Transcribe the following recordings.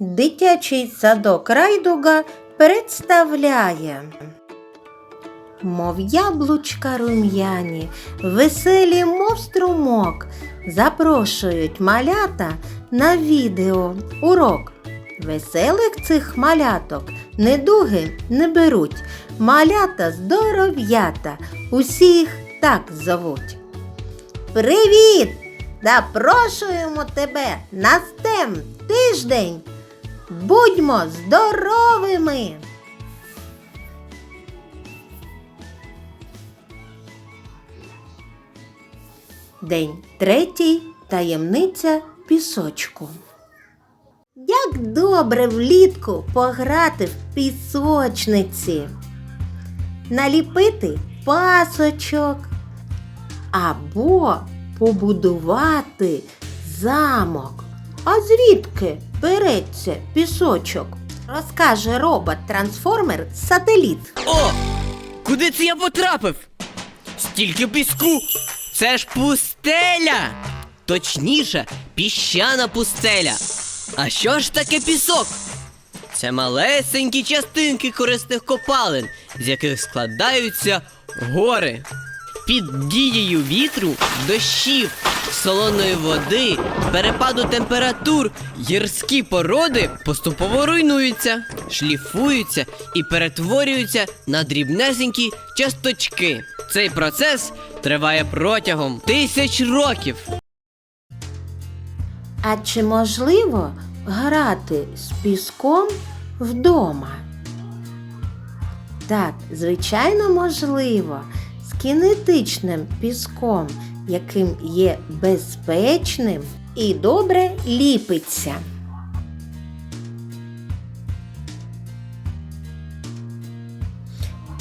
Дитячий садок Райдуга представляє. Мов яблучка рум'яні, веселі, мов струмок, запрошують малята на відео урок. Веселих цих маляток недуги не беруть. Малята здоров'ята, усіх так зовуть. Привіт! Запрошуємо тебе на STEM тиждень. Будьмо здоровими! День третій. Таємниця пісочку. Як добре влітку пограти в пісочниці, наліпити пасочок або побудувати замок. А звідки береться пісочок? Розкаже робот-трансформер сателіт. О! Куди це я потрапив? Стільки піску! Це ж пустеля! Точніше, піщана пустеля. А що ж таке пісок? Це малесенькі частинки корисних копалин, з яких складаються гори. Під дією вітру, дощів, солоної води, перепаду температур, гірські породи поступово руйнуються, шліфуються і перетворюються на дрібнесенькі часточки. Цей процес триває протягом тисяч років. А чи можливо грати з піском вдома? Так, звичайно, можливо. З кінетичним піском, яким є безпечним і добре ліпиться.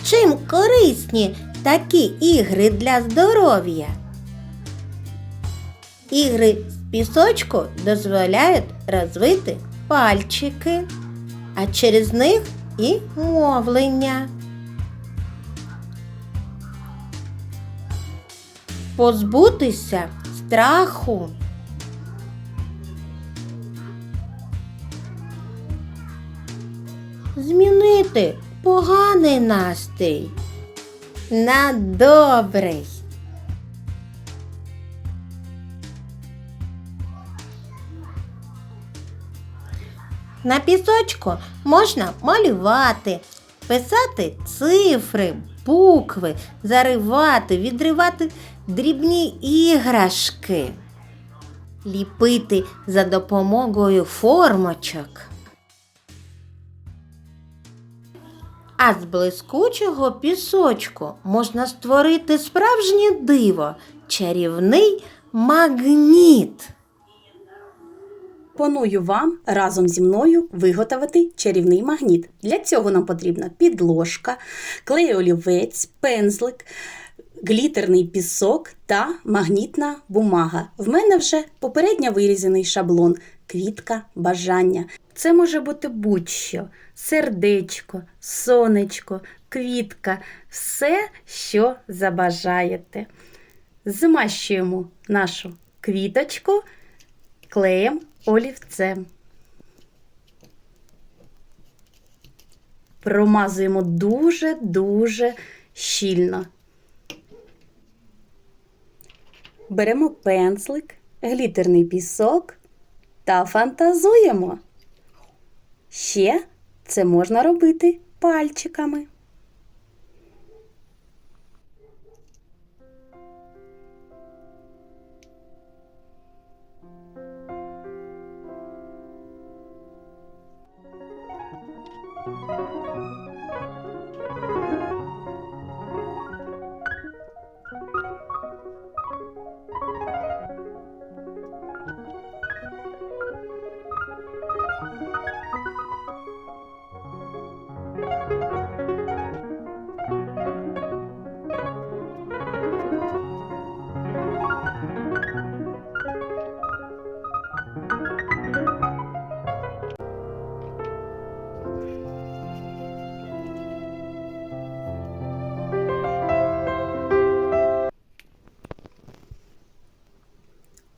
Чим корисні такі ігри для здоров'я? Ігри з пісочку дозволяють розвити пальчики, а через них і мовлення. Позбутися страху. Змінити поганий настрій на добрий. На пісочку можна малювати, писати цифри, букви, заривати, відривати дрібні іграшки, ліпити за допомогою формочок. А з блискучого пісочку можна створити справжнє диво, чарівний магніт. Пропоную вам разом зі мною виготовити чарівний магніт. Для цього нам потрібна підложка, клей-олівець, пензлик, глітерний пісок та магнітна бумага. В мене вже попередньо вирізаний шаблон, квітка бажання. Це може бути будь-що: сердечко, сонечко, квітка, все, що забажаєте. Змащуємо нашу квіточку клеєм олівцем. Промазуємо дуже-дуже щільно. Беремо пензлик, глітерний пісок та фантазуємо. Ще це можна робити пальчиками.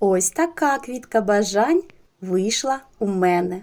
Ось така квітка бажань вийшла у мене.